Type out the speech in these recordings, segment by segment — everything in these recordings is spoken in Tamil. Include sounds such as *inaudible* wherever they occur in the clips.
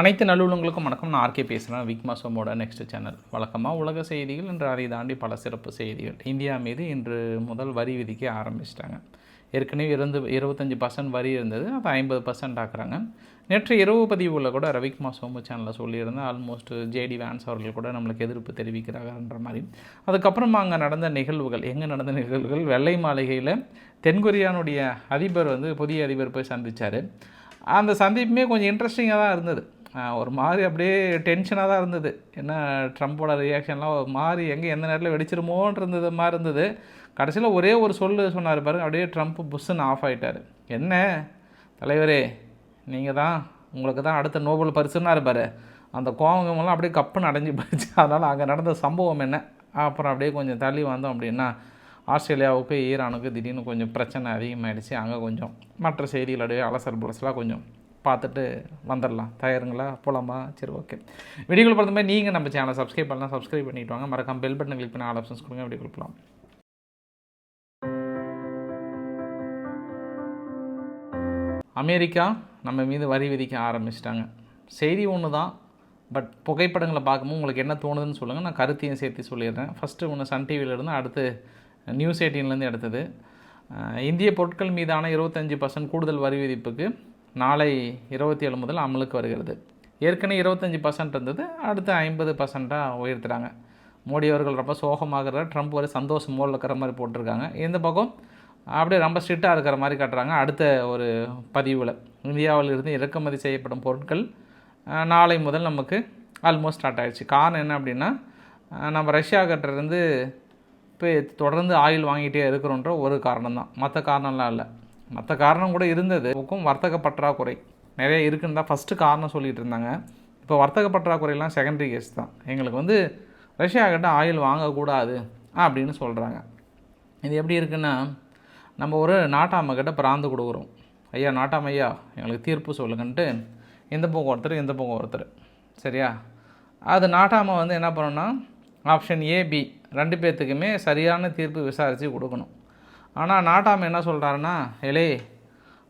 அனைத்து நல்லுள்ளங்களுக்கும் வணக்கம். நான் ஆர்கே பேசுகிறேன் விக்மா சோமோட நெக்ஸ்ட் சேனல் வழக்கமாக உலக செய்திகள் இன்று அதை தாண்டி பல சிறப்பு செய்திகள். இந்தியா மீது இன்று முதல் வரி விதிக்க ஆரம்பிச்சிட்டாங்க. ஏற்கனவே இருந்து இருபத்தஞ்சி பர்சன்ட் வரி இருந்தது. அதை ஐம்பது பர்சன்ட் ஆக்குறாங்க. நேற்று இரவு பதிவுகளில் கூட ரவிக்குமா சோமு சேனலில் சொல்லியிருந்தேன் ஆல்மோஸ்ட் ஜேடி வேன்ஸ் அவர்கள் கூட நம்மளுக்கு எதிர்ப்பு தெரிவிக்கிறாங்கன்ற மாதிரி. அதுக்கப்புறமா அங்கே நடந்த நிகழ்வுகள் எங்கே நடந்த நிகழ்வுகள் வெள்ளை மாளிகையில் தென்கொரியானுடைய அதிபர் வந்து புதிய அதிபர் போய் சந்திச்சார். அந்த சந்திப்புமே கொஞ்சம் இன்ட்ரெஸ்டிங்காக தான் இருந்தது. ஒரு மாதிரி அப்படியே டென்ஷனாக தான் இருந்தது. என்ன ட்ரம்ப்போட ரியாக்ஷன்லாம் ஒரு மாதிரி எங்கே எந்த நேரத்தில் வெடிச்சிருமோன்னு இருந்தது மாதிரி இருந்தது. கடைசியில் ஒரே ஒரு சொல்லு சொன்னார் பாருங்க அப்படியே ட்ரம்ப் புஷ்ஷுன்னு ஆஃப் ஆகிட்டார் என்ன? தலைவரே நீங்கள் தான் உங்களுக்கு தான் அடுத்த நோபல் பரிசுன்னா இருப்பார் அந்த கோவங்கமெல்லாம் அப்படியே கப்புன்னு அடைஞ்சு போயிடுச்சு. அதனால் அங்கே நடந்த சம்பவம் என்ன? அப்புறம் அப்படியே கொஞ்சம் தள்ளி வந்தோம் அப்படின்னா ஆஸ்திரேலியாவுக்கு ஈரானுக்கு திடீர்னு கொஞ்சம் பிரச்சனை அதிகமாகிடுச்சு அங்கே கொஞ்சம் மற்ற செய்திகள் அப்படியே அலசல் புலசலாக கொஞ்சம் பார்த்துட்டு வந்துடலாம். தயாருங்களா? போகலாமா சரி ஓகே. வீடியோக்குள்ள பொறுத்த மாதிரி நீங்கள் நம்ம சேனலை சப்ஸ்கிரைப் பண்ணலாம் சப்ஸ்கிரைப் பண்ணிட்டு வாங்க. மறக்காம பெல் பட்டன் கிளிக் பண்ணி ஆல் ஆப்ஷன்ஸ் கொடுங்க. வீடியோ கொடுக்கலாம் அமெரிக்கா நம்ம மீது வரி விதிக்க ஆரம்பிச்சிட்டாங்க. செய்தி ஒன்று தான் பட் புகைப்படங்களை பார்க்கும்போது உங்களுக்கு என்ன தோணுதுன்னு சொல்லுங்கள் நான் கருத்தையும் சேர்த்து சொல்லிடுறேன். ஃபஸ்ட்டு ஒன்று சன் டிவியிலேருந்து அடுத்து நியூஸ் எயிட்டீன்லேருந்து எடுத்தது. இந்திய பொருட்கள் மீதான இருபத்தஞ்சி பர்சன்ட் கூடுதல் வரி விதிப்புக்கு நாளை இருபத்தி ஏழு முதல் அமலுக்கு வருகிறது. ஏற்கனவே இருபத்தஞ்சி பர்சன்ட் இருந்தது அடுத்து ஐம்பது பர்சண்ட்டாக உயர்த்துறாங்க மோடி அவர்கள் ரொம்ப சோகமாகிற ட்ரம்ப் ஒரு சந்தோஷம் மோல் இருக்கிற மாதிரி போட்டிருக்காங்க. இந்த பக்கம் அப்படியே ரொம்ப ஸ்ட்ரிக்டாக இருக்கிற மாதிரி காட்டுறாங்க அடுத்த ஒரு பதிவில். இந்தியாவில் இருந்து இறக்குமதி செய்யப்படும் பொருட்கள் நாளை முதல் நமக்கு ஆல்மோஸ்ட் ஸ்டார்ட் ஆகிடுச்சு காரணம் என்ன அப்படின்னா நம்ம ரஷ்யா கிட்டேருந்து இப்போ தொடர்ந்து ஆயில் வாங்கிட்டே இருக்கிறோன்ற ஒரு காரணம் தான் மற்ற காரணம்லாம் இல்லை. மற்ற காரணம் கூட இருந்தது. இதுக்கும் வர்த்தக பற்றாக்குறை. நிறைய இருக்குன்னு தான் ஃபஸ்ட்டு காரணம் சொல்லிகிட்டு இருந்தாங்க. இப்போ வர்த்தக பற்றாக்குறையெல்லாம் செகண்டரி கேஸ் தான். எங்களுக்கு வந்து ரஷ்யா கிட்ட ஆயில் வாங்கக்கூடாது அப்படின்னு சொல்கிறாங்க இது எப்படி இருக்குன்னா நம்ம ஒரு நாட்டாமைக்கிட்ட பிராந்து கொடுக்குறோம். ஐயா நாட்டாம ஐயா எங்களுக்கு தீர்ப்பு சொல்லுங்கன்ட்டு இந்த பக்கம் ஒருத்தர் இந்த பக்கம் ஒருத்தர் சரியா? அது நாட்டாம வந்து என்ன பண்ணோன்னா ஆப்ஷன் ஏ பி ரெண்டு பேர்த்துக்குமே சரியான தீர்ப்பு விசாரித்து கொடுக்கணும். ஆனால் நாட்டாம் என்ன சொல்கிறாருன்னா எலே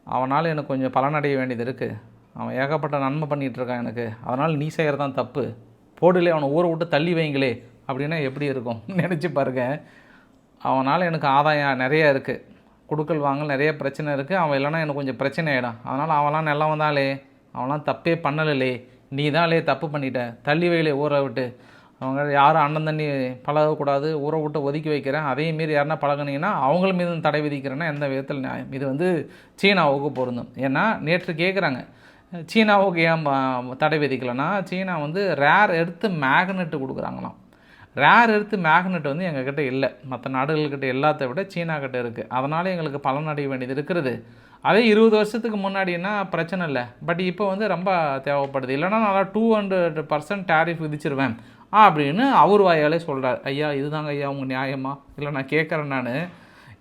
அவனால் எனக்கு கொஞ்சம் பலனடைய வேண்டியது இருக்குது அவன் ஏகப்பட்ட நன்மை பண்ணிகிட்டு இருக்கான் எனக்கு. அதனால் நீ செய்கிறது தான் தப்பு. போடுலே அவனை ஊரை விட்டு தள்ளி வைங்களே அப்படின்னா எப்படி இருக்கும்? *laughs* நினச்சி பாருங்க. அவனால் எனக்கு ஆதாயம் நிறைய இருக்குது கொடுக்கல் வாங்கல் நிறைய பிரச்சனை இருக்குது அவன் இல்லைன்னா எனக்கு கொஞ்சம் பிரச்சனை ஆகிடும் அதனால் அவன்லாம் நல்லவன் வந்தாலே அவன்லாம் தப்பே பண்ணலைலே நீ தான்லே தப்பு பண்ணிட்ட. தள்ளி வைலே ஊரை விட்டு. அவங்க யாரும் அண்ணன் தண்ணி பழகக்கூடாது ஊரை விட்டு ஒதுக்கி வைக்கிறேன். அதையும் மீறி யாருன்னா பழகுனீங்கன்னா அவங்கள மீது தடை விதிக்கிறேன்னா எந்த விதத்தில் நியாயம்? இது வந்து சீனாவுக்கு பொருந்தும். ஏன்னா நேற்று கேட்குறாங்க சீனாவுக்கு ஏன் தடை விதிக்கலைன்னா சீனா வந்து ரேர் எடுத்து மேக்னெட்டு கொடுக்குறாங்களாம். ரேர் எடுத்து மேக்னெட் வந்து எங்ககிட்ட இல்லை. மற்ற நாடுகள்கிட்ட எல்லாத்த விட சீனா கிட்ட இருக்குது அதனால் எங்களுக்கு பலனடைய வேண்டியது இருக்கிறது அதே இருபது வருஷத்துக்கு முன்னாடின்னா பிரச்சனை இல்லை. பட் இப்போ வந்து ரொம்ப தேவைப்படுது. இல்லைன்னா நான் டூ ஹண்ட்ரட் பர்சன்ட் டேரிஃப் விதிச்சிருவேன். அப்படின்னு அவர் வாயாலே சொல்கிறார் ஐயா இதுதாங்க ஐயா உங்கள் நியாயமா? இல்லை நான் கேட்குறேன் நான்.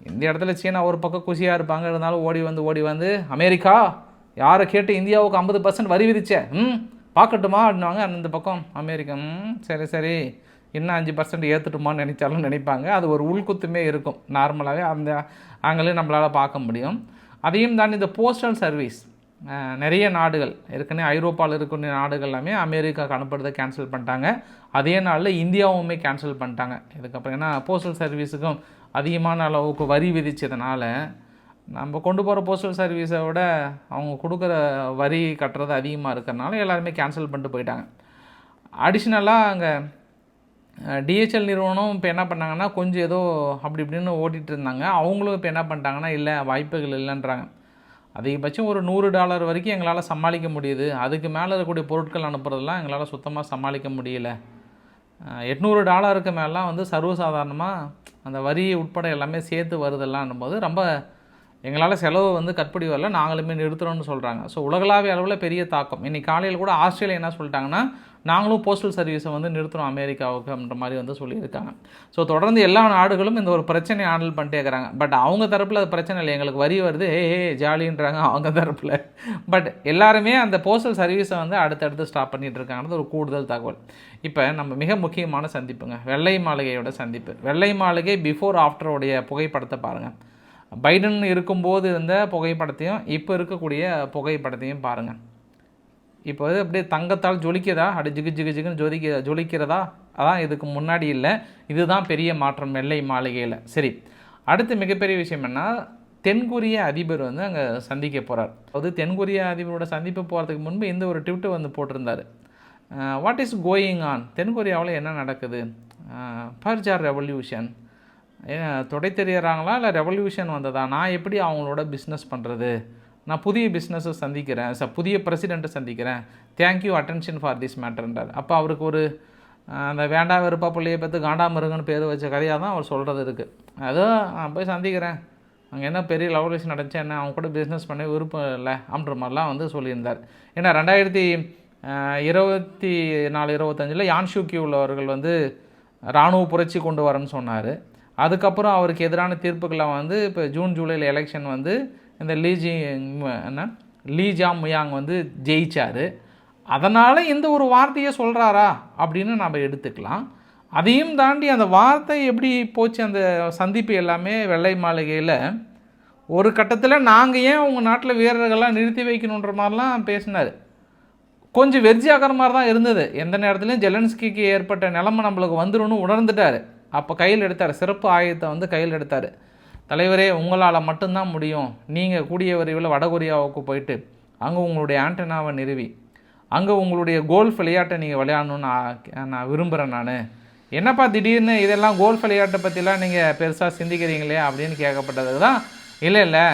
இந்த இடத்துல சீனா ஒரு பக்கம் குஷியாக இருப்பாங்க இருந்தாலும் ஓடி வந்து ஓடி வந்து அமெரிக்கா யாரை கேட்டு இந்தியாவுக்கு ஐம்பது பர்சன்ட் வரி விதிச்ச? ம் பார்க்கட்டுமா அப்படின்னுவாங்க. அந்த பக்கம் அமெரிக்கா ம் சரி சரி. இன்னும் அஞ்சு பர்சன்ட் ஏற்றுட்டுமான்னு நினச்சாலும் நினைப்பாங்க. அது ஒரு உள்குத்துமே இருக்கும். நார்மலாகவே அந்த ஆங்கிலையும் நம்மளால் பார்க்க முடியும். அதையும் தாண்டி இந்த போஸ்டல் சர்வீஸ் நிறைய நாடுகள் ஏற்கனவே ஐரோப்பாவில் இருக்கக்கூடிய நாடுகள் எல்லாமே அமெரிக்காவுக்கு அனுப்புறதை கேன்சல் பண்ணிட்டாங்க. அதே நாளில் இந்தியாவுமே கேன்சல் பண்ணிட்டாங்க. இதுக்கப்புறம் ஏன்னா போஸ்டல் சர்வீஸுக்கும் அதிகமான அளவுக்கு வரி விதித்ததுனால நம்ம கொண்டு போகிற போஸ்டல் சர்வீஸை விட அவங்க கொடுக்குற வரி கட்டுறது அதிகமாக இருக்கிறனால எல்லாருமே கேன்சல் பண்ணிட்டு போயிட்டாங்க. அடிஷ்னலாக அங்கே டிஹெச்எல் நிறுவனம் இப்போ என்ன பண்ணாங்கன்னா கொஞ்சம் ஏதோ அப்படி இப்படின்னு ஓட்டிகிட்டு இருந்தாங்க. அவங்களும் இப்போ என்ன பண்ணிட்டாங்கன்னா இல்லை வாய்ப்புகள் இல்லைன்றாங்க. அதிகபட்சம் ஒரு நூறு டாலர் வரைக்கும் எங்களால் சமாளிக்க முடியுது. அதுக்கு மேலே இருக்கக்கூடிய பொருட்கள் அனுப்புறதெல்லாம் எங்களால் சுத்தமாக சமாளிக்க முடியல. எட்நூறு டாலருக்கு மேலாம் வந்து சர்வசாதாரணமாக அந்த வரி உட்பட எல்லாமே சேர்த்து வருதெல்லாம் போது ரொம்ப எங்களால் செலவு வந்து கட்டுப்படி வரல நாங்களுமே நிறுத்துகிறோம்னு சொல்கிறாங்க ஸோ உலகளாவிய அளவில் பெரிய தாக்கம். இன்றைக்கி காலையில் கூட ஆஸ்திரேலியா என்ன சொல்லிட்டாங்கன்னா நாங்களும் போஸ்டல் சர்வீஸை வந்து நிறுத்துகிறோம் அமெரிக்காவுக்கு அப்படின்ற மாதிரி வந்து சொல்லியிருக்காங்க. ஸோ தொடர்ந்து எல்லா நாடுகளும் இந்த ஒரு பிரச்சனையை ஹேண்டில் பண்ணிட்டே இருக்கிறாங்க. பட் அவங்க தரப்பில் அது பிரச்சனை இல்லை. எங்களுக்கு வரி வருது. ஏ ஏ ஜாலின்றாங்க அவங்க தரப்பில். பட் எல்லாருமே அந்த போஸ்டல் சர்வீஸை வந்து அடுத்தடுத்து ஸ்டாப் பண்ணிகிட்டு இருக்காங்கிறது ஒரு கூடுதல் தகவல். இப்போ நம்ம மிக முக்கியமான சந்திப்புங்க. வெள்ளை மாளிகையோட சந்திப்பு. வெள்ளை மாளிகை பிஃபோர் ஆஃப்டருடைய புகைப்படத்தை பாருங்கள் பைடன் இருக்கும்போது இருந்த புகைப்படத்தையும் இப்போ இருக்கக்கூடிய புகைப்படத்தையும் பாருங்கள் இப்போ வந்து அப்படியே தங்கத்தால் ஜொலிக்கிறதா? அப்படி ஜிகு ஜிகு ஜிகுன்னு ஜொலிக்க ஜொலிக்கிறதா? அதான் இதுக்கு முன்னாடி இல்லை. இதுதான் பெரிய மாற்றம் வெள்ளை மாளிகையில். சரி. அடுத்து மிகப்பெரிய விஷயம் என்ன தென்கொரிய அதிபர் வந்து அங்கே சந்திக்க போகிறார் அதாவது தென்கொரிய அதிபரோட சந்திப்பு போகிறதுக்கு முன்பு இந்த ஒரு ட்விட்டு வந்து போட்டிருந்தார். வாட் இஸ் கோயிங் ஆன் தென்கொரியாவில் என்ன நடக்குது? பர்ஜார் ரெவல்யூஷன் தொடை தெரியறாங்களா இல்லை ரெவல்யூஷன் வந்ததா? நான் எப்படி அவங்களோட பிஸ்னஸ் பண்ணுறது நான் புதிய பிஸ்னஸை சந்திக்கிறேன். ச புதிய பிரசிடெண்ட்டை சந்திக்கிறேன். Thank you attention for this மேட்டர்ன்றார் அப்போ அவருக்கு ஒரு அந்த வேண்டா வெறுப்பா பிள்ளையை பார்த்து காண்டாமிருகன்னு பேர் வச்ச கதையாக தான் அவர் சொல்கிறது இருக்குது அதுவும் நான் போய் சந்திக்கிறேன். அங்கே என்ன பெரிய லெவலேஷன் நடந்துச்சு என்ன? அவங்க கூட பிஸ்னஸ் பண்ண விருப்பம் இல்லை அப்படின்ற மாதிரிலாம் வந்து சொல்லியிருந்தார். ஏன்னா ரெண்டாயிரத்தி இருபத்தி நாலு இருபத்தஞ்சில் யான்ஷுக்கி கியூவில் அவர்கள் வந்து இராணுவ புரட்சி கொண்டு வரேன்னு சொன்னார். அதுக்கப்புறம் அவருக்கு எதிரான தீர்ப்புகளை வந்து இப்போ ஜூன் ஜூலையில் எலெக்ஷன் வந்து இந்த லீஜி என்ன? லீஜா முயாங் வந்து ஜெயிச்சார். அதனால் இந்த ஒரு வார்த்தையை சொல்கிறாரா அப்படின்னு நம்ம எடுத்துக்கலாம். அதையும் தாண்டி அந்த வார்த்தை எப்படி போச்சு அந்த சந்திப்பு எல்லாமே வெள்ளை மாளிகையில்? ஒரு கட்டத்தில் நாங்கள் ஏன் உங்கள் நாட்டில் வீரர்கள்லாம் நிறுத்தி வைக்கணுன்ற மாதிரிலாம் பேசினார். கொஞ்சம் வெர்ஜி ஆகிற மாதிரி தான் இருந்தது. எந்த நேரத்துலையும் ஜெலன்ஸ்கிக்கு ஏற்பட்ட நிலைமை நம்மளுக்கு வந்துடும் உணர்ந்துட்டார். அப்போ கையில் எடுத்தார். சிறப்பு ஆயுதத்தை வந்து கையில் எடுத்தார். தலைவரே உங்களால் மட்டும்தான் முடியும். நீங்கள் கூடிய விரைவில் வடகொரியாவுக்கு போயிட்டு அங்கே உங்களுடைய ஆண்டனாவை நிறுவி. அங்கே உங்களுடைய கோல்ஃப் விளையாட்டை நீங்கள் விளையாடணும்னு நான் நான் விரும்புகிறேன் நான். என்னப்பா திடீர்னு இதெல்லாம் கோல்ஃப் விளையாட்டை பற்றிலாம் நீங்கள் பெருசாக சிந்திக்கிறீங்களே அப்படின்னு கேட்கப்பட்டது தான் இல்லை இல்லை.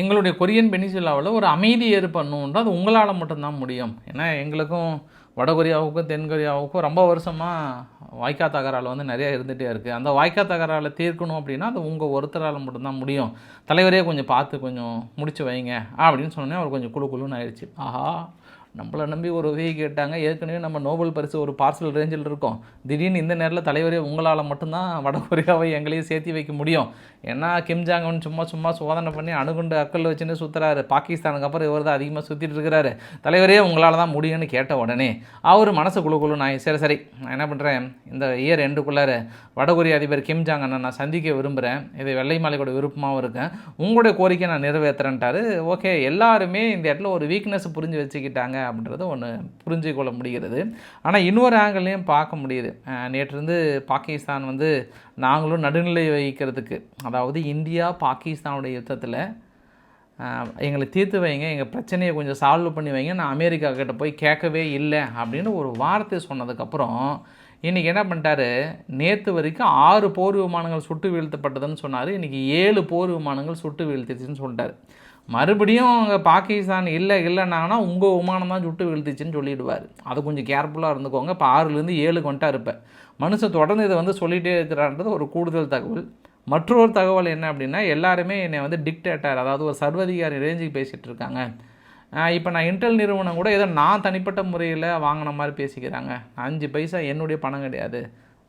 எங்களுடைய கொரியன் பெனிசுலாவில் ஒரு அமைதி ஏற்படணுன்றது அது உங்களால் மட்டும்தான் முடியும். ஏன்னா எங்களுக்கும் வடகொரியாவுக்கும் தென்கொரியாவுக்கும் ரொம்ப வருஷமாக வாய்க்கா தகராறு வந்து நிறையா இருந்துகிட்டே இருக்குது அந்த வாய்க்கா தகராறு தீர்க்கணும் அப்படின்னா அது உங்கள் ஒருத்தரால் மட்டும்தான் முடியும். தலைவரே கொஞ்சம் பார்த்து கொஞ்சம் முடிச்சு வைங்க அப்படின்னு சொன்னோன்னே அவர் கொஞ்சம் குழு குழுன்னு ஆயிடுச்சு. ஆஹா. நம்மளை நம்பி ஒரு உதவி கேட்டாங்க. ஏற்கனவே நம்ம நோபல் பரிசு ஒரு பார்சல் ரேஞ்சில் இருக்கோம். திடீர்னு இந்த நேரத்தில் தலைவரே உங்களால் மட்டும்தான் வடகொரியாவை எங்களையும் சேர்த்து வைக்க முடியும். ஏன்னா கிம் சும்மா சும்மா சோதனை பண்ணி அணுகுண்டு அக்கல் வச்சுன்னு சுற்றுறாரு பாகிஸ்தானுக்கு அப்புறம் இவர் தான் அதிகமாக சுற்றிட்டு இருக்கிறாரு தலைவரே உங்களால் தான் முடியும்னு கேட்ட உடனே அவர் மனசு குழு குழு நான் சரி சரி நான் என்ன பண்ணுறேன் இந்த இயர் எண்டுக்குள்ளார வடகொரிய அதிபர் கிம் ஜாங் அண்ணன் நான் சந்திக்க விரும்புகிறேன் இது வெள்ளை மாளிகையோட விருப்பமாகவும் இருக்கேன் உங்களுடைய கோரிக்கை நான் நிறைவேற்றுறேன்ட்டாரு ஓகே எல்லாருமே இந்த இடத்துல ஒரு வீக்னஸ் புரிஞ்சு வச்சுக்கிட்டாங்க. அப்படின்றத ஒன்று புரிஞ்சுக்கொள்ள முடிகிறது. ஆனால் இன்னொரு ஆங்கிள்லையும் பார்க்க முடியுது. நேற்றிருந்து நேற்று பாகிஸ்தான் வந்து நாங்களும் நடுநிலை வகிக்கிறதுக்கு அதாவது இந்தியா பாகிஸ்தானுடைய யுத்தத்தில் எங்களை தீர்த்து வைங்க எங்கள் பிரச்சனையை கொஞ்சம் சால்வ் பண்ணி வைங்க நான் அமெரிக்கா கிட்ட போய் கேட்கவே இல்லை அப்படின்னு ஒரு வார்த்தை சொன்னதுக்கப்புறம் இன்றைக்கி என்ன பண்ணிட்டாரு? நேற்று வரைக்கும் ஆறு போர் விமானங்கள் சுட்டு வீழ்த்தப்பட்டதுன்னு சொன்னார். இன்றைக்கி ஏழு போர் விமானங்கள் சுட்டு வீழ்த்திச்சுன்னு சொல்லிட்டார். மறுபடியும் அங்கே பாகிஸ்தான் இல்லை இல்லைனாங்கன்னா உங்கள் விமானம் தான் சுட்டு வீழ்த்திச்சுன்னு சொல்லிடுவார். அது கொஞ்சம் கேர்ஃபுல்லாக இருந்துக்கோங்க. இப்போ ஆறுலேருந்து ஏழுக்கு கொண்டா இருப்பேன் மனுஷன் தொடர்ந்து இதை வந்து சொல்லிகிட்டே இருக்கிறான்றது ஒரு கூடுதல் தகவல். மற்றொரு தகவல் என்ன அப்படின்னா எல்லாருமே என்னை வந்து டிக்டேட்டர் அதாவது ஒரு சர்வதிகாரி ரேஞ்சுக்கு பேசிகிட்டு இருக்காங்க. இப்போ நான் இன்டெல் நிறுவனம் கூட ஏதோ நான் தனிப்பட்ட முறையில் வாங்கின மாதிரி பேசிக்கிறாங்க. அஞ்சு பைசா என்னுடைய பணம் கிடையாது.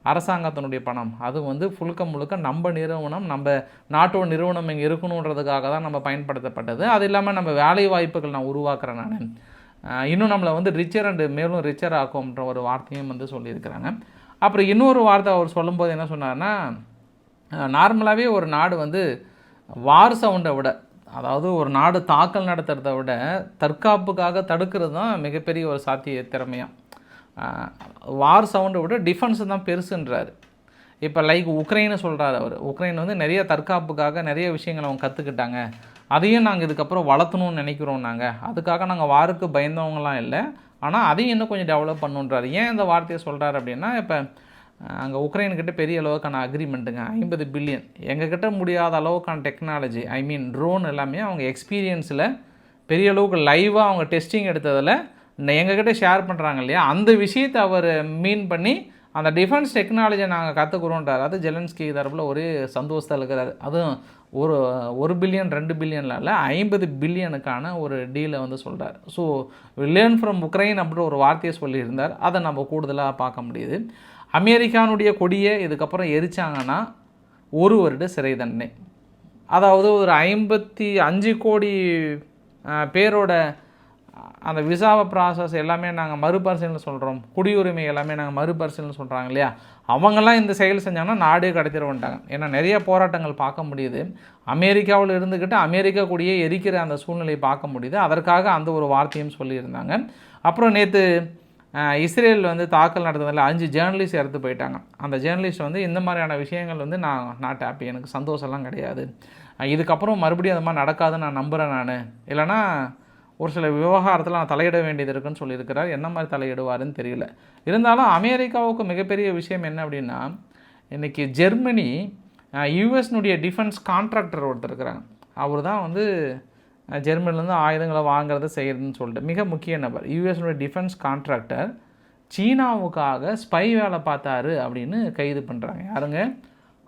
அரசாங்கத்தினுடைய பணம். அது வந்து முழுக்க முழுக்க நம்ம நிறுவனம் நம்ம நாட்டோட நிறுவனம் இங்கே இருக்கணுன்றதுக்காக தான் நம்ம பயன்படுத்தப்பட்டது. அது இல்லாமல் நம்ம வேலை வாய்ப்புகள் நான் உருவாக்குறேன் நான். இன்னும் நம்மளை வந்து ரிச்சர் அண்டு மேலும் ரிச்சர் ஆக்கும்ன்ற ஒரு வார்த்தையும் வந்து சொல்லியிருக்கிறாங்க. அப்புறம் இன்னொரு வார்த்தை அவர் சொல்லும்போது என்ன சொன்னார்னா நார்மலாகவே ஒரு நாடு வந்து வார் சவுண்டை விட அதாவது ஒரு நாடு தாக்கல் நடத்துகிறத விட தற்காப்புக்காக தடுக்கிறது தான் மிகப்பெரிய ஒரு சாத்திய திறமையாக வார் சவுண்டை விட டிஃபென்ஸ் தான் பெருசுன்றாரு. இப்போ லைக் உக்ரைனை சொல்கிறார் அவர். உக்ரைன் வந்து நிறைய தற்காப்புக்காக நிறைய விஷயங்களை அவங்க கற்றுக்கிட்டாங்க அதையும் நாங்கள் இதுக்கப்புறம் வளர்த்தணும்னு நினைக்கிறோம் நாங்கள் அதுக்காக நாங்கள் வாருக்கு பயந்தவங்களாம் இல்லை. ஆனால் அதையும் இன்னும் கொஞ்சம் டெவலப் பண்ணுன்றாரு. ஏன் இந்த வார்த்தையை சொல்கிறாரு அப்படின்னா இப்போ அங்கே உக்ரைன்கிட்ட பெரிய அளவுக்கான அக்ரிமெண்ட்டுங்க ஐம்பது பில்லியன் எங்ககிட்ட முடியாத அளவுக்கான டெக்னாலஜி ஐ மீன் ட்ரோன் எல்லாமே அவங்க எக்ஸ்பீரியன்ஸில் பெரிய அளவுக்கு லைவாக அவங்க டெஸ்டிங் எடுத்ததில் எங்ககிட்ட ஷேர் பண்ணுறாங்க இல்லையா? அந்த விஷயத்தை அவர் மீன் பண்ணி அந்த டிஃபென்ஸ் டெக்னாலஜியை நாங்கள் கற்றுக்குறோன்றார் அது ஜெலன்ஸ்கி தரப்பில் ஒரே சந்தோஷத்தில் இருக்கிறார். அதுவும் ஒரு ஒரு பில்லியன் ரெண்டு பில்லியன்ல இல்லை ஐம்பது பில்லியனுக்கான ஒரு டீலை வந்து சொல்கிறார் ஸோ லேர்ன் ஃப்ரம் உக்ரைன் அப்படின்ற ஒரு வார்த்தையை சொல்லியிருந்தார். அதை நம்ம கூடுதலாக பார்க்க முடியுது. அமெரிக்கானுடைய கொடியை இதுக்கப்புறம் எரிச்சாங்கன்னா ஒரு வருட சிறை தண்டனை. அதாவது ஒரு ஐம்பத்தி அஞ்சு கோடி பேரோட அந்த விசாவை ப்ராசஸ் எல்லாமே நாங்கள் மறுபரிசீலனை சொல்கிறோம் குடியுரிமை எல்லாமே நாங்கள் மறுபரிசீலனை சொல்கிறாங்க இல்லையா? அவங்கெல்லாம் இந்த செயல் செஞ்சாங்கன்னா நாடே கடத்திட வந்துட்டாங்க. ஏன்னா நிறைய போராட்டங்கள் பார்க்க முடியுது. அமெரிக்காவில் இருந்துக்கிட்டு அமெரிக்கா கூடயே எரிக்கிற அந்த சூழ்நிலையை பார்க்க முடியுது. அதற்காக அந்த ஒரு வார்த்தையும் சொல்லியிருந்தாங்க. அப்புறம் நேற்று இஸ்ரேலில் வந்து தாக்கல் நடந்ததில் அஞ்சு ஜேர்னலிஸ்ட் இறந்து போயிட்டாங்க. அந்த ஜேர்னலிஸ்ட் வந்து இந்த மாதிரியான விஷயங்கள் வந்து நான் நாட் ஹாப்பி எனக்கு சந்தோஷம்லாம் கிடையாது. இதுக்கப்புறம் மறுபடியும் அது மாதிரி நடக்காதுன்னு நான் நம்புகிறேன் நான். இல்லைனா ஒரு சில விவகாரத்தில் நான் தலையிட வேண்டியது இருக்குன்னு சொல்லியிருக்கிறார். என்ன மாதிரி தலையிடுவாருன்னு தெரியல. இருந்தாலும் அமெரிக்காவுக்கு மிகப்பெரிய விஷயம் என்ன அப்படின்னா இன்றைக்கி ஜெர்மனி யூஎஸ்னுடைய டிஃபென்ஸ் கான்ட்ராக்டர் ஒருத்தர் இருக்கிறாங்க. அவர் தான் வந்து ஜெர்மனிலேருந்து ஆயுதங்களை வாங்குறத செய்கிறதுன்னு சொல்லிட்டு. மிக முக்கிய நபர். யூஎஸ்னுடைய டிஃபென்ஸ் கான்ட்ராக்டர் சீனாவுக்காக ஸ்பை வேலை பார்த்தாரு அப்படின்னு கைது பண்ணுறாங்க யாருங்க?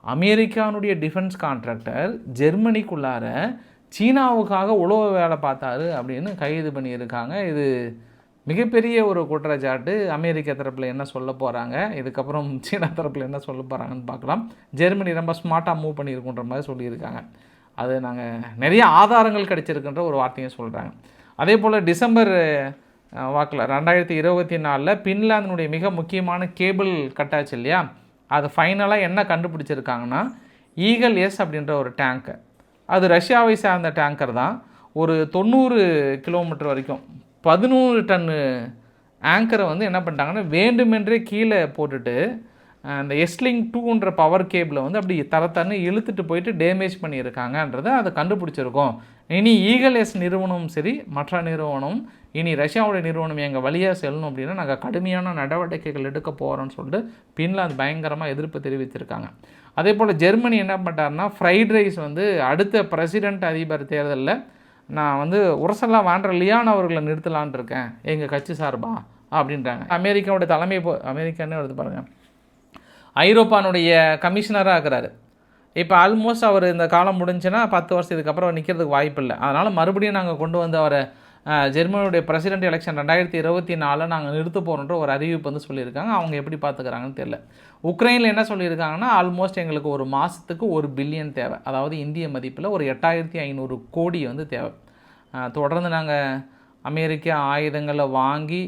அமெரிக்கானுடைய டிஃபென்ஸ் கான்ட்ராக்டர் ஜெர்மனிக்குள்ளார சீனாவுக்காக உழவு வேலை பார்த்தாரு அப்படின்னு கைது பண்ணியிருக்காங்க. இது மிகப்பெரிய ஒரு குற்றச்சாட்டு. அமெரிக்க தரப்பில் என்ன சொல்ல போகிறாங்க இதுக்கப்புறம் சீனா தரப்பில் என்ன சொல்ல போகிறாங்கன்னு பார்க்கலாம். ஜெர்மனி ரொம்ப ஸ்மார்ட்டாக மூவ் பண்ணியிருக்குன்ற மாதிரி சொல்லியிருக்காங்க. அது நாங்கள் நிறைய ஆதாரங்கள் கிடைச்சிருக்குன்ற ஒரு வார்த்தையும் சொல்கிறாங்க அதே போல் டிசம்பர் வாக்கில் ரெண்டாயிரத்தி இருபத்தி நாலில் பின்லாந்தினுடைய மிக முக்கியமான கேபிள் கட்டாச்சு இல்லையா? அது ஃபைனலாக என்ன கண்டுபிடிச்சிருக்காங்கன்னா ஈகல் எஸ் அப்படின்ற ஒரு டேங்கர் அது ரஷ்யாவை சார்ந்த டேங்கர் தான். ஒரு தொண்ணூறு கிலோமீட்டர் வரைக்கும் பதினூறு டன்னு ஆங்கரை வந்து என்ன பண்ணிட்டாங்கன்னா வேண்டுமென்றே கீழே போட்டுட்டு அந்த எஸ்லிங் டூன்ற பவர் கேபிளை வந்து அப்படி தரத்தன்னு இழுத்துட்டு போயிட்டு டேமேஜ் பண்ணியிருக்காங்கன்றதை அதை கண்டுபிடிச்சிருக்கோம். இனி ஈகல் எஸ் நிறுவனமும் சரி மற்ற நிறுவனம் இனி ரஷ்யாவுடைய நிறுவனம் எங்கள் வழியாக செல்லணும் அப்படின்னா நாங்கள் கடுமையான நடவடிக்கைகள் எடுக்க போகிறோம்னு சொல்லிட்டு பின்லாந்து பயங்கரமாக எதிர்ப்பு தெரிவித்திருக்காங்க. அதே போல் ஜெர்மனி என்ன பண்ணிட்டாருன்னா ஃப்ரைட் ரைஸ் வந்து அடுத்த பிரசிடெண்ட் அதிபர் தேர்தலில் நான் வந்து உரசல்லா வாண்ட லியான் அவர்களை நிறுத்தலான் இருக்கேன். எங்கள் கட்சி சார்பா? அப்படின்றாங்க. அமெரிக்காவோட தலைமை போ அமெரிக்கான்னு வருது பாருங்கள் ஐரோப்பானுடைய கமிஷனராக இருக்கிறாரு. இப்போ ஆல்மோஸ்ட் அவர் இந்த காலம் முடிஞ்சுன்னா பத்து வருஷத்துக்கு அப்புறம் நிற்கிறதுக்கு வாய்ப்பு இல்லை அதனால் மறுபடியும் நாங்கள் கொண்டு வந்து அவரை ஜெர்மனியுடைய பிரசிடென்ட் எலெக்ஷன் ரெண்டாயிரத்தி இருபத்தி நாலில் நாங்கள் நிறுத்த போகிறோன்ற ஒரு அறிவிப்பு வந்து சொல்லியிருக்காங்க. அவங்க எப்படி பார்த்துக்கிறாங்கன்னு தெரியல. உக்ரைனில் என்ன சொல்லியிருக்காங்கன்னா ஆல்மோஸ்ட் எங்களுக்கு ஒரு மாதத்துக்கு ஒரு பில்லியன் தேவை. அதாவது இந்திய மதிப்பில் ஒரு எட்டாயிரத்தி ஐநூறு கோடி வந்து தேவை. தொடர்ந்து நாங்கள் அமெரிக்க ஆயுதங்களை வாங்கி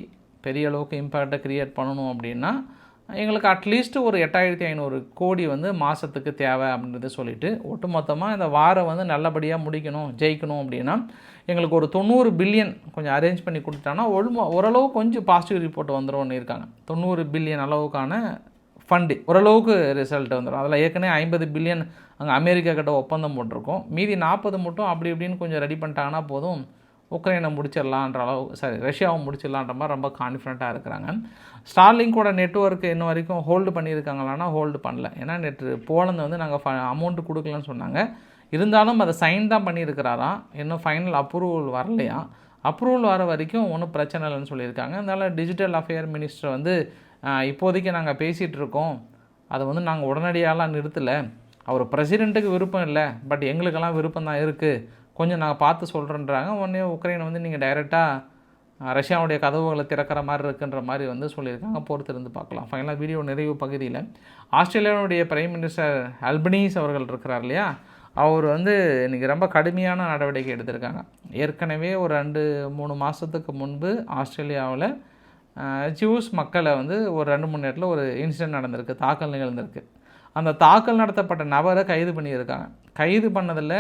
பெரிய அளவுக்கு இம்பேக்டை க்ரியேட் பண்ணணும் அப்படின்னா எங்களுக்கு அட்லீஸ்ட் ஒரு எட்டாயிரத்தி ஐநூறு கோடி வந்து மாதத்துக்கு தேவை அப்படின்றத சொல்லிட்டு ஒட்டுமொத்தமாக இந்த வாரம் வந்து நல்லபடியாக முடிக்கணும் ஜெயிக்கணும் அப்படின்னா எங்களுக்கு ஒரு தொண்ணூறு பில்லியன் கொஞ்சம் அரேஞ்ச் பண்ணி கொடுத்தாங்கன்னா ஒரு ஓரளவு கொஞ்சம் பாசிட்டிவ் ரிப்போர்ட் வந்துடும் இருக்காங்க. தொண்ணூறு பில்லியன் அளவுக்கான ஃபண்டு ஓரளவுக்கு ரிசல்ட் வந்துடும் அதில் ஏற்கனவே ஐம்பது பில்லியன் அங்கே அமெரிக்கா கிட்ட ஒப்பந்தம் போட்டிருக்கோம். மீதி நாற்பது மட்டும் அப்படி இப்படின்னு கொஞ்சம் ரெடி பண்ணிட்டாங்கன்னா போதும். உக்ரைனை முடிச்சிடலான்ற அளவு சாரி ரஷ்யாவை முடிச்சிடலான்ற மாதிரி ரொம்ப கான்ஃபிடண்ட்டாக இருக்கிறாங்க. ஸ்டார்லிங்கோட நெட்ஒர்க் இன்ன வரைக்கும் ஹோல்டு பண்ணியிருக்காங்களான்னா ஹோல்டு பண்ணல. ஏன்னா நேற்று போலந்து வந்து நாங்கள் ஃப அமௌண்ட்டு கொடுக்கலன்னு சொன்னாங்க. இருந்தாலும் அதை சைன் தான் பண்ணியிருக்கிறாராம் இன்னும் ஃபைனல் அப்ரூவல் வரலையா? அப்ரூவல் வர வரைக்கும் ஒன்றும் பிரச்சனை இல்லைன்னு சொல்லியிருக்காங்க. அதனால் டிஜிட்டல் அஃபேர் மினிஸ்டர் வந்து இப்போதைக்கு நாங்கள் பேசிகிட்டு இருக்கோம். அதை வந்து நாங்கள் உடனடியாலாம் நிறுத்தலை. அவர் பிரசிடெண்ட்டுக்கு விருப்பம் இல்லை. பட் எங்களுக்கெல்லாம் விருப்பம் தான் இருக்குது கொஞ்சம் நாங்கள் பார்த்து சொல்கிறேன்றாங்க உடனே உக்ரைனை வந்து நீங்கள் டைரெக்டாக ரஷ்யாவுடைய கதவுகளை திறக்கிற மாதிரி இருக்குன்ற மாதிரி வந்து சொல்லியிருக்காங்க. பொறுத்திருந்து பார்க்கலாம். ஃபைனலாக வீடியோ நிறைவு பகுதியில். ஆஸ்திரேலியாவுடைய பிரைம் மினிஸ்டர் அல்பனீஸ் அவர்கள் இருக்கிறார் இல்லையா? அவர் வந்து இன்றைக்கி ரொம்ப கடுமையான நடவடிக்கை எடுத்திருக்காங்க. ஏற்கனவே ஒரு ரெண்டு மூணு மாதத்துக்கு முன்பு ஆஸ்திரேலியாவில் ஜூஸ் மக்களை வந்து ஒரு ரெண்டு மூணு நேரத்தில் ஒரு இன்சிடென்ட் நடந்திருக்கு. தாக்கல் நிகழ்ந்திருக்கு. அந்த தாக்கல் நடத்தப்பட்ட நபரை கைது பண்ணியிருக்காங்க. கைது பண்ணதில்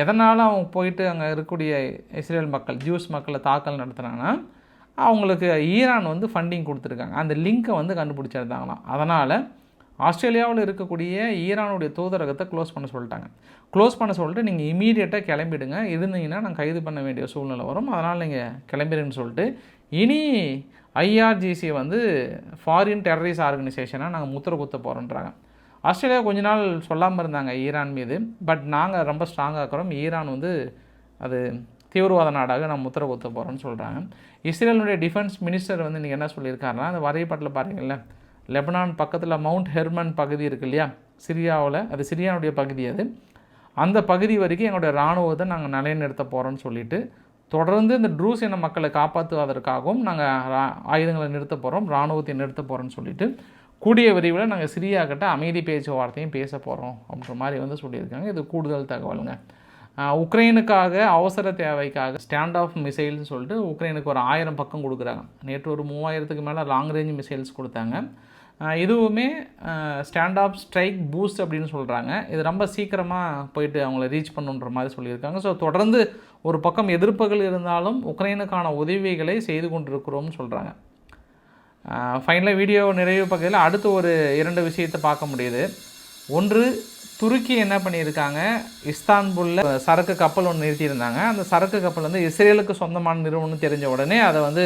எதனால் அவங்க போயிட்டு அங்கே இருக்கக்கூடிய இஸ்ரேல் மக்கள் ஜூஸ் மக்களை தாக்கல் நடத்துனாங்கன்னா அவங்களுக்கு ஈரான் வந்து ஃபண்டிங் கொடுத்துருக்காங்க. அந்த லிங்க்கை வந்து கண்டுபிடிச்சிருந்தாங்களாம். அதனால் ஆஸ்திரேலியாவில் இருக்கக்கூடிய ஈரானுடைய தூதரகத்தை க்ளோஸ் பண்ண சொல்லிட்டாங்க. க்ளோஸ் பண்ண சொல்லிட்டு நீங்கள் இமீடியட்டாக கிளம்பிடுங்க. இருந்தீங்கன்னா நான் கைது பண்ண வேண்டிய சூழ்நிலை வரும். அதனால் நீங்கள் கிளம்பிடுன்னு சொல்லிட்டு இனி ஐஆர்ஜிசி வந்து ஃபாரின் டெரரிஸ்ட் ஆர்கனைசேஷனாக நாங்கள் முத்திர குத்த போகிறோன்றாங்க ஆஸ்திரேலியா கொஞ்ச நாள் சொல்லாமல் இருந்தாங்க ஈரான் மீது. பட் நாங்கள் ரொம்ப ஸ்ட்ராங்காக இருக்கிறோம். ஈரான் வந்து அது தீவிரவாத நாடாக நம்ம முத்திர குத்த போகிறோம்னு சொல்கிறாங்க இஸ்ரேலுடைய டிஃபென்ஸ் மினிஸ்டர் வந்து இன்றைக்கி என்ன சொல்லியிருக்காருன்னா அந்த வரைபடத்தில் பாருங்கள்ல லெபனான் பக்கத்தில் மவுண்ட் ஹெர்மன் பகுதி இருக்கு இல்லையா? சிரியாவில். அது சிரியாவுடைய பகுதி அது. அந்த பகுதி வரைக்கும் எங்களுடைய இராணுவத்தை நாங்கள் நிலைநிறுத்த போகிறோம்னு சொல்லிட்டு தொடர்ந்து இந்த ட்ரூஸ் இன மக்களை காப்பாற்றுவதற்காகவும் நாங்கள் ஆயுதங்களை நிறுத்த போகிறோம் இராணுவத்தை நிறுத்த போகிறோம்னு சொல்லிட்டு கூடிய விரைவில் நாங்கள் சிரியாக்கிட்ட அமைதி பேச்சுவார்த்தையும் பேச போகிறோம் அப்படின்ற மாதிரி வந்து சொல்லியிருக்காங்க. இது கூடுதல் தகவலுங்க. உக்ரைனுக்காக அவசர தேவைக்காக ஸ்டாண்ட் ஆஃப் மிசைல்ஸ்னு சொல்லிட்டு உக்ரைனுக்கு ஒரு ஆயிரம் பக்கம் கொடுக்குறாங்க. நேற்று ஒரு மூவாயிரத்துக்கு மேலே லாங் ரேஞ்ச் மிசைல்ஸ் கொடுத்தாங்க. இதுவுமே ஸ்டாண்ட் ஆஃப் ஸ்ட்ரைக் பூஸ்ட் அப்படின்னு சொல்கிறாங்க இது ரொம்ப சீக்கிரமாக போயிட்டு அவங்கள ரீச் பண்ணுன்ற மாதிரி சொல்லியிருக்காங்க. ஸோ தொடர்ந்து ஒரு பக்கம் எதிர்ப்புகள் இருந்தாலும் உக்ரைனுக்கான உதவிகளை செய்து கொண்டிருக்கிறோம்னு சொல்கிறாங்க ஃபைனலாக வீடியோ நிறைவு பகுதியில் அடுத்து ஒரு இரண்டு விஷயத்தை பார்க்க முடியுது. ஒன்று துருக்கி என்ன பண்ணியிருக்காங்க? இஸ்தான்புல்ல சரக்கு கப்பல் ஒன்று நிறுத்தியிருந்தாங்க. அந்த சரக்கு கப்பல் வந்து இஸ்ரேலுக்கு சொந்தமான நிறுவனம் தெரிஞ்ச உடனே அதை வந்து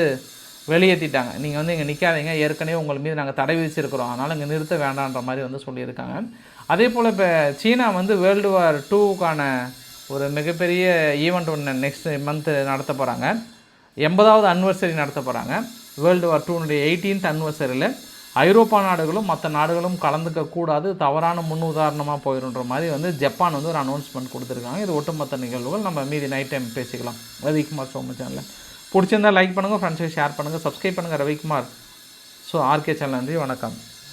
வெளியேற்றிட்டாங்க நீங்கள் வந்து இங்கே நிற்காதீங்க ஏற்கனவே உங்கள் மீது நாங்கள் தடை விதிச்சிருக்கிறோம். அதனால் இங்கே நிறுத்த வேண்டான்ற மாதிரி வந்து சொல்லியிருக்காங்க. அதே போல் இப்போ சீனா வந்து வேர்ல்டு வார் டூவுக்கான ஒரு மிகப்பெரிய ஈவெண்ட் ஒன்று நெக்ஸ்ட் மந்த்து நடத்த போகிறாங்க எண்பதாவது அனிவர்சரி நடத்த போகிறாங்க வேர்ல்டு வார் டூனுடைய எயிட்டீன்த் அனிவர்சரியில் ஐரோப்பா நாடுகளும் மற்ற நாடுகளும் கலந்துக்க கூடாது தவறான முன் உதாரணமாக போயிடுன்ற மாதிரி வந்து ஜப்பான் வந்து ஒரு அனௌன்ஸ்மெண்ட் கொடுத்துருக்காங்க. இது ஒட்டுமொத்த நிகழ்வுகள். நம்ம மீதி நைட் டைம் பேசிக்கலாம். ரவிக்குமார் சோம சேனலில் பிடிச்சிருந்தா லைக் பண்ணுங்கள் ஃப்ரெண்ட்ஸுக்கு ஷேர் பண்ணுங்கள் சப்ஸ்கிரைப் பண்ணுங்கள் ரவிக்குமார். ஸோ ஆர்கே சேனல் நன்றி வணக்கம்.